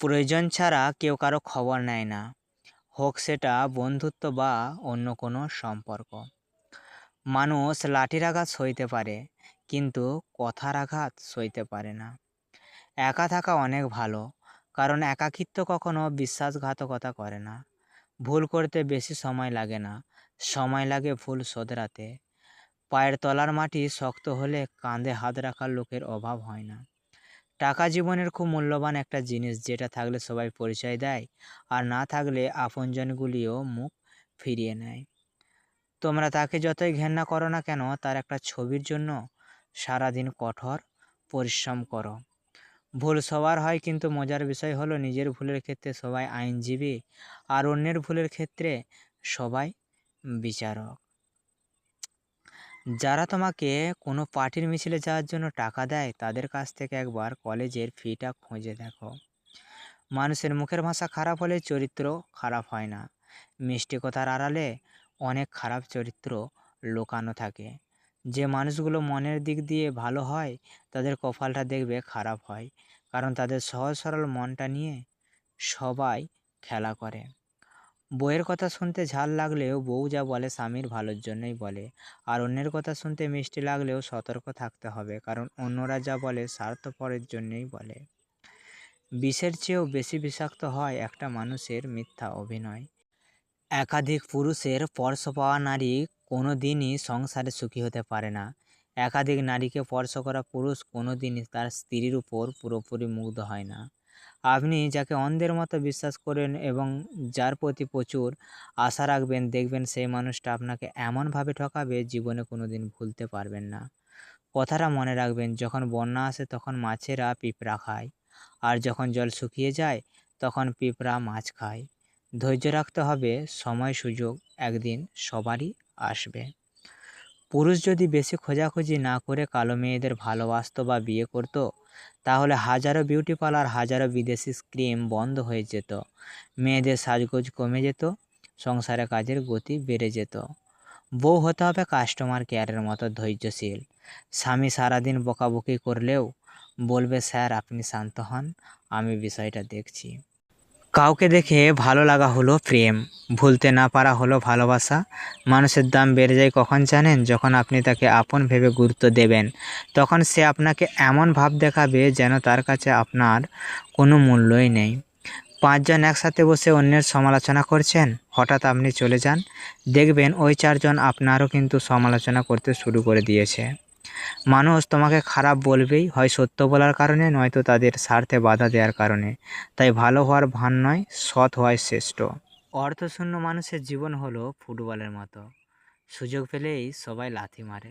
প্রয়োজন ছাড়া কেউ কারও খবর নেয় না। হোক সেটা বন্ধুত্ব বা অন্য কোনো সম্পর্ক। মানুষ লাঠির আঘাত সইতে পারে, কিন্তু কথার আঘাত সইতে পারে না। একা থাকা অনেক ভালো, কারণ একাকিত্ব কখনো বিশ্বাসঘাতকতা করে না। ভুল করতে বেশি সময় লাগে না, সময় লাগে ভুল শোধরাতে। পায়ের তলার মাটি শক্ত হলে কাঁধে হাত রাখার লোকের অভাব হয় না। টাকা জীবনের খুব মূল্যবান একটা জিনিস যেটা থাকলে সবাই পরিচয় দেয় আর না থাকলে আপনজনগুলিও মুখ ফিরিয়ে নেয়। তোমরা তাকে যতই ঘেন্না করো না কেন, তার একটা ছবির জন্য সারাদিন কঠোর পরিশ্রম করো। ভুল সবার হয় কিন্তু মজার বিষয় হলো নিজের ভুলের ক্ষেত্রে সবাই আইনজীবী আর অন্যের ভুলের ক্ষেত্রে সবাই বিচারক। যারা তোমাকে কোনো পার্টির মিছিলে যাওয়ার জন্য টাকা দেয়, তাদের কাছ থেকে একবার কলেজের ফিটা খুঁজে দেখো। মানুষের মুখের ভাষা খারাপ হলে চরিত্র খারাপ হয় না। মিষ্টি কথার আড়ালে অনেক খারাপ চরিত্র লুকানো থাকে। যে মানুষগুলো মনের দিক দিয়ে ভালো হয়, তাদের কপালটা দেখবে খারাপ হয়। কারণ তাদের সহজ সরল মনটা নিয়ে সবাই খেলা করে। বইয়ের কথা শুনতে ঝাল লাগলেও বউ যা বলে স্বামীর ভালোর জন্যই বলে। আর অন্যের কথা শুনতে মিষ্টি লাগলেও সতর্ক থাকতে হবে, কারণ অন্যরা যা বলে স্বার্থপরের জন্যই বলে। বিষের চেয়েও বেশি বিষাক্ত হয় একটা মানুষের মিথ্যা অভিনয়। একাধিক পুরুষের স্পর্শ পাওয়া নারী কোনো দিনই সংসারে সুখী হতে পারে না। একাধিক নারীকে স্পর্শ করা পুরুষ কোনো দিনই তার স্ত্রীর উপর পুরোপুরি মুগ্ধ হয় না। আপনি যাকে অন্ধের মতো বিশ্বাস করেন এবং যার প্রতি প্রচুর আশা রাখবেন, দেখবেন সেই মানুষটা আপনাকে এমনভাবে ঠকাবে জীবনে কোনো দিন ভুলতে পারবেন না। কথাটা মনে রাখবেন, যখন বন্যা আসে তখন মাছেরা পিঁপড়া খায় আর যখন জল শুকিয়ে যায় তখন পিঁপড়া মাছ খায়। ধৈর্য রাখতে হবে, সময় সুযোগ একদিন সবারই আসবে। পুরুষ যদি বেশি খোঁজাখুঁজি না করে কালো মেয়েদের ভালোবাসতো বা বিয়ে করতো, তাহলে হাজারো বিউটি পার্লার হাজারো বিদেশি ক্রিম বন্ধ হয়ে যেত। মেয়েদের সাজগোজ কমে যেত, সংসারে কাজের গতি বেড়ে যেত। বউ হতে হবে কাস্টমার কেয়ারের মতো ধৈর্যশীল। স্বামী সারাদিন বকাবকি করলেও বলবে, স্যার, আপনি শান্ত হন, আমি বিষয়টা দেখছি। কাউকে দেখে ভালো লাগা হলো প্রেম। ভুলতে না পারা হলো ভালোবাসা। মানুষের দাম বেড়ে যায় কখন জানেন? যখন আপনি তাকে আপন ভেবে গুরুত্ব দেবেন। তখন সে আপনাকে এমন ভাব দেখাবে যেন তার কাছে আপনার কোনো মূল্যই নেই। পাঁচজন একসাথে বসে অন্যের সমালোচনা করছেন। হঠাৎ আপনি চলে যান। দেখবেন ওই চারজন আপনারও কিন্তু সমালোচনা করতে শুরু করে দিয়েছে। মানুষ তোমাকে খারাপ বলবেই, হয় সত্য বলার কারণে, নয়তো তাদের স্বার্থে বাধা দেওয়ার কারণে। তাই ভালো হওয়ার ভান নয়, সৎ হওয়াই শ্রেষ্ঠ। অর্থশূন্য মানুষের জীবন হলো ফুটবলের মতো। সুযোগ পেলেই সবাই লাথি মারে।